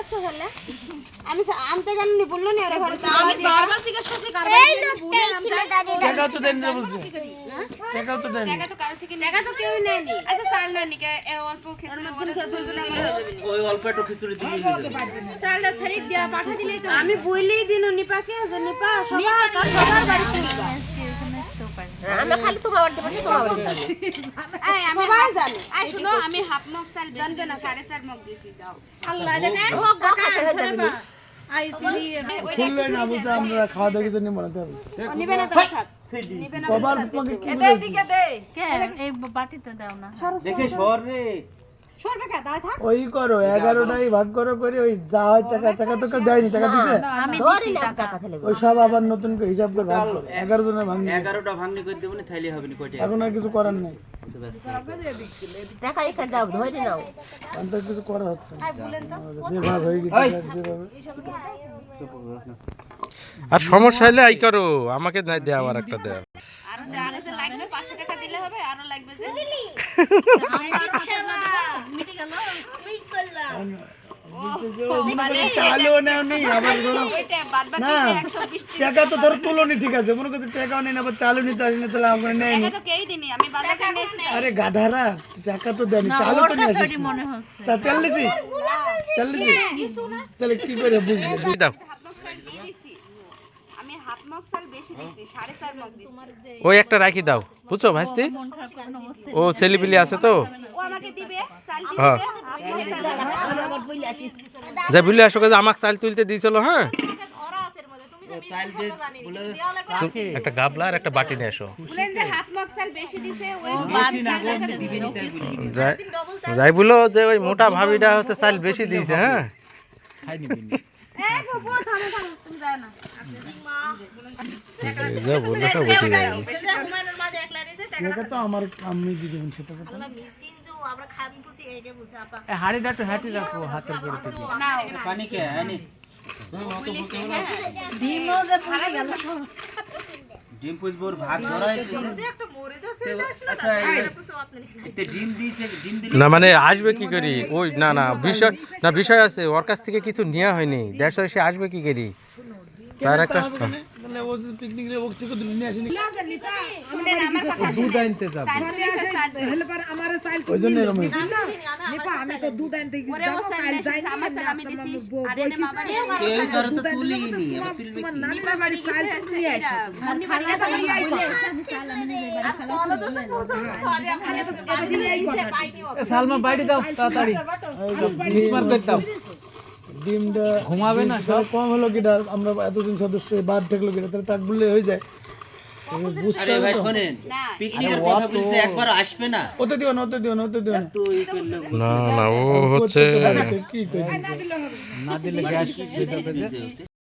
দেখছ খেলে আমি আনতে গেল নি বলল নি ঘরে আমি বারবার জিজ্ঞেস করছি কার এই টাকাও তো দেন না? বলছে টাকাও তো দেন টাকা তো কারও থেকে টাকা তো কেউ নেয়নি। আচ্ছা চাল না নিকে এ অল্প হয়ে নি। ওই অল্প একটু খিচুড়ি হয়ে চালটা ছাড়ি দিয়া পাঠা দিলেই তো আমি বইলেই দিন নিপাকে যে নিপা সবার সবার বাড়িতে নিবা আমরা খালি তোমার বাড়িতে বসে তোমার বাড়িতে এই আমি সবাই জানে। আই শুনো আমি হাফ মগ চাল জানতে না। সাড়ে চার মগ দিছি দাও। হয়ে না বলছে আমরা খাওয়া দাওয়া কিছু নিয়ে মনে হবে নিবে না তো থাক। নিবে না কবার তোমাকে কি দিকে দে। কে? এই বাটিতে দাও না। দেখে শহর থাক ওই করো এগারোটাই ভাগ করো করে ওই যা হয় টাকা টাকা তো কেউ দেয়নি টাকা দিছে? ওই সব আবার নতুন করে হিসাব করে ভাগ করো। এগারো জনের ভাঙনি এগারোটা ভাঙনি করে দেবো না তাইলে হবে না কয়টা? এখন আর কিছু করার নেই। টাকা এখানে দাও ধরে নাও। এখন তো কিছু করা হচ্ছে ভাগ হয়ে গেছে আর সমস্যা হলে আই করো আমাকে দেওয়া আর একটা দেওয়া। আরও আরও যে লাগবে 500 টাকা দিলে হবে আরও লাগবে যে চালও নেও নেই আবার ধরো এটা বাদ বাকি না 120 টাকা তো ধরো তুলোনি ঠিক আছে মনে করছে টাকাও নেই না আবার চালও নিতে আসেনি তাহলে আমরা নেয়নি। আরে গাধারা টাকা তো দেয়নি চালও তো নিয়ে আসিস তেল দিছিস তেল দিছিস তাহলে কি করে বুঝবি দাও হাফ মগ চাল দিয়ে দিছি আমি হাফ মগ চাল বেশি দিছি সাড়ে চার মগ দিছি। ওই একটা রাখি দাও। বুঝছ ভাইস্তি? ও ছেলেপিলি আছে তো? ও আমাকে দিবে চাল হ্যাঁ। যাই বলে আসো যে আমাকে চাল তুলতে দিয়েছিল হ্যাঁ। একটা গাবলা আর একটা বাটি নিয়ে এসো যে যাই বলো যে ওই মোটা ভাবিটা হচ্ছে চাল বেশি দিয়েছে হ্যাঁ। না তা তো পানি কে আচ্ছা ডিম না মানে আসবে কি করি? ওই না না বিষয় না বিষয় আছে ওর কাছ থেকে কিছু নেওয়া হয়নি। দেড়শো এসে আসবে কি করি? তার একটা তাহলে ও যদি পিকনিক ও থেকে দুধ নিয়ে আসেনি ও দুধ আনতে যাবে ওই জন্য এরকম হয়েছে। ওরে ও চাল বেশি আমার চাল আমি দিছি আর এনে মামা নিয়ে কেউ ধরে তো তুলিনি আবার তুলবে কি নিপা বাড়ি চাল নিয়ে আসো ধন্যি বাড়ি গেছে আমি সালমা বাইরে দাও তাড়াতাড়ি মিসমার করে দাও ডিমটা ঘুমাবে না সব? কম হলো কিটা আমরা এতদিন সদস্য বাদ থাকল কিটা তাহলে তাক বললে হয়ে যায়। বুঝতে হবে ভাই শোনেন পিকনিকের কথা বলছে একবার আসবে না। ওতে দিও না ওতে দিও না ওতে দিও না। তো এই করলে না না ও হচ্ছে কি না দিলে গ্যাস